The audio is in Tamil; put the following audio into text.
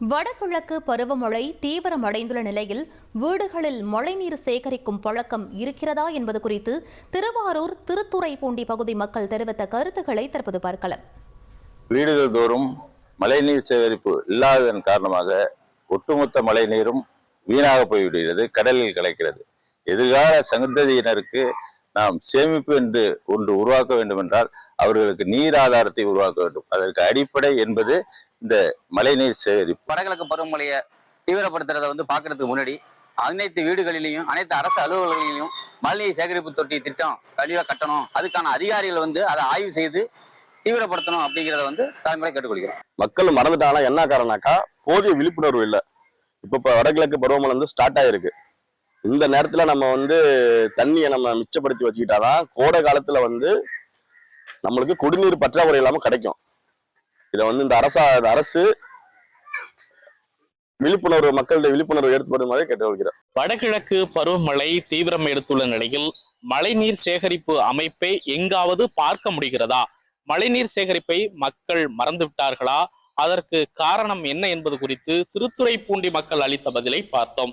வடகிழக்கு பருவமழை தீவிரமடைந்துள்ள நிலையில் வீடுகளில் மழைநீர் சேகரிக்கும் பழக்கம் இருக்கிறதா என்பது குறித்து திருவாரூர் திருத்துறைப்பூண்டி பகுதி மக்கள் தெரிவித்த கருத்துக்களை தற்போது பார்க்கலாம். வீடுகள் தோறும் மழைநீர் சேகரிப்பு இல்லாததன் காரணமாக ஒட்டுமொத்த மழைநீரும் வீணாக போய்விடுகிறது கடலில் கலக்கிறது. எதிர்கால சங்கதியினருக்கு நாம் சேமிப்பு என்று ஒன்று உருவாக்க வேண்டும் என்றால் அவர்களுக்கு நீர் ஆதாரத்தை உருவாக்க வேண்டும். அதற்கு அடிப்படை என்பது இந்த மழைநீர் சேகரிப்பு வடகிழக்கு பருவமழையை தீவிரப்படுத்துறதை வந்து பார்க்கறதுக்கு முன்னாடி அனைத்து வீடுகளிலையும் அனைத்து அரசு அலுவலகங்களிலும் மழைநீர் சேகரிப்பு தொட்டி திட்டம் கழிவாக கட்டணும். அதுக்கான அதிகாரிகள் வந்து அதை ஆய்வு செய்து தீவிரப்படுத்தணும் அப்படிங்கிறத வந்து தலைமுறை கேட்டுக்கொள்கிறோம். மக்கள் மறந்துட்டாங்களா என்ன காரணம்னாக்கா போதிய விழிப்புணர்வு இல்லை. இப்போ இப்போ வடகிழக்கு பருவமழை வந்து ஸ்டார்ட் ஆயிருக்கு. இந்த நேரத்துல நம்ம வந்து தண்ணியை நம்ம மிச்சப்படுத்தி வச்சுக்கிட்டாதான் கோடை காலத்துல வந்து நம்மளுக்கு குடிநீர் பற்றாக்குறை இல்லாம கிடைக்கும். இதை வந்து இந்த அரசா இந்த அரசு விழிப்புணர்வு மக்களுடைய விழிப்புணர்வு ஏற்படுமாறு கேட்டுக்கொள்கிறார் வடகிழக்கு பருவமழை தீவிரம் எடுத்துள்ள நிலையில் மழைநீர் சேகரிப்பு அமைப்பை எங்காவது பார்க்க முடிகிறதா? மழைநீர் சேகரிப்பை மக்கள் மறந்து விட்டார்களா அதற்கு காரணம் என்ன என்பது குறித்து திருத்துறைப்பூண்டி மக்கள் அளித்த பதிலை பார்த்தோம்.